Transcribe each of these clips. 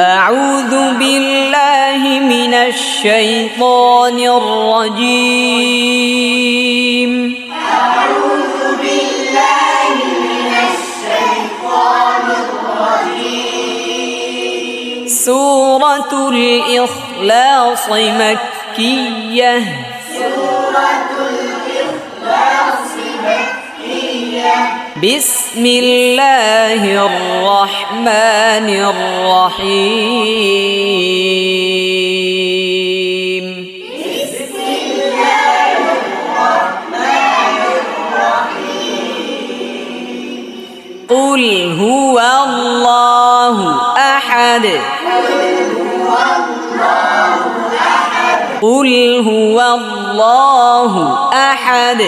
أعوذ بالله من الشيطان الرجيم. أعوذ بالله من الشيطان الرجيم. سورة الإخلاص مكية. سورة بسم الله الرحمن الرحيم بسم الله الرحمن الرحيم قل هو الله أحد قل هو الله أحد قل هو الله أحد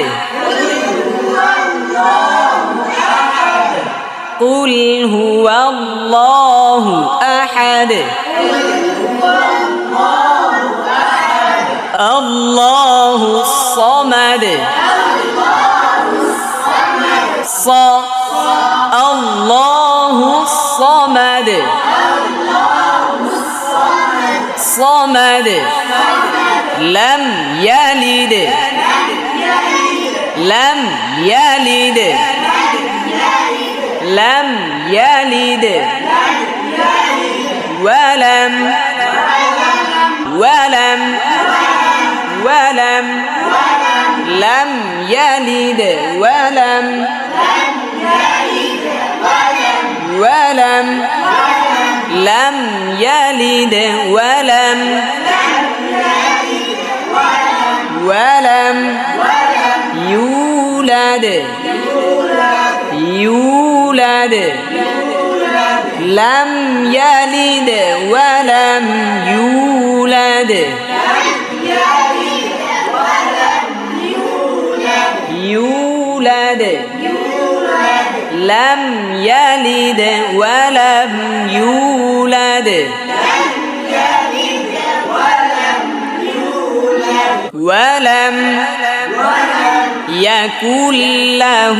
الله الصمد. ص. الله الصمد. صمد. لم يلد. لم يلد. لم يلد ولم ولم ولم لم يلد ولم ولم لم يلد ولم ولم يولد يولد لم يلد ولم يولد. يولد. لم يلد ولم يولد. ولم يكن له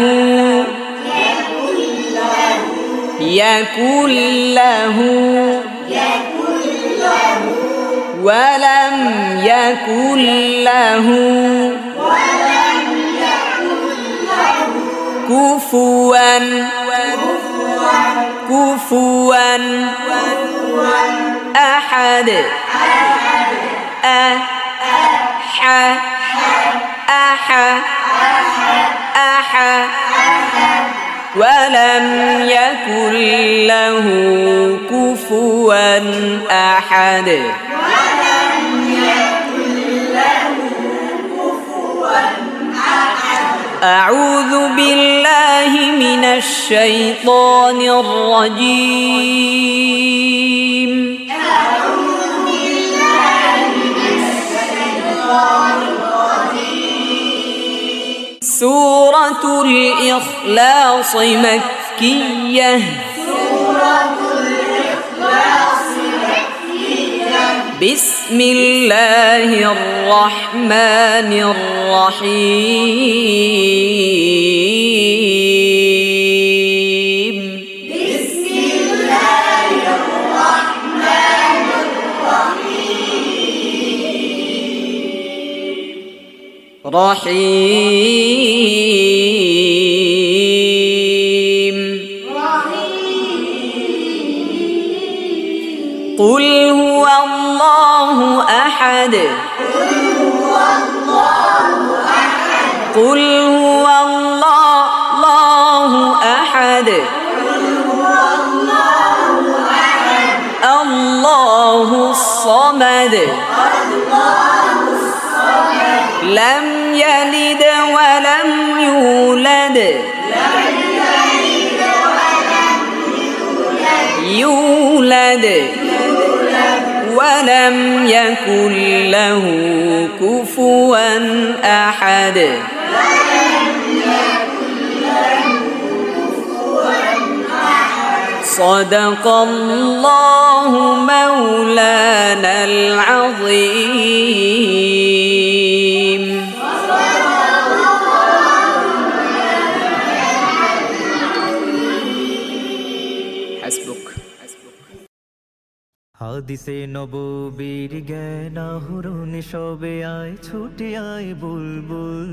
يكن له ولم يكن له كفوا كفوا أحد أح أح أح ولم يكن له كفوا أحد. أعوذ بالله من الشيطان الرجيم. سورة الإخلاص مكية. سورة الإخلاص مكية بسم الله الرحمن الرحيم. رحيم. قل هو الله أحد. قل هو الله الله أحد. الله الصمد. لم يلد ولم يولد. يولد. ولم يكن له كفوا أحد. صدق الله مولانا العظيم. ফেসবুক হাদিসে নববীর জ্ঞান আহরণ সবে আয়, ছুটে আয় বুলবুল।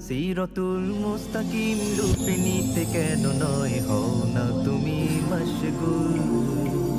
সিরতুল মুস্তাকিম রূপ নিতে কেন নয় হও না তুমি মশগুল।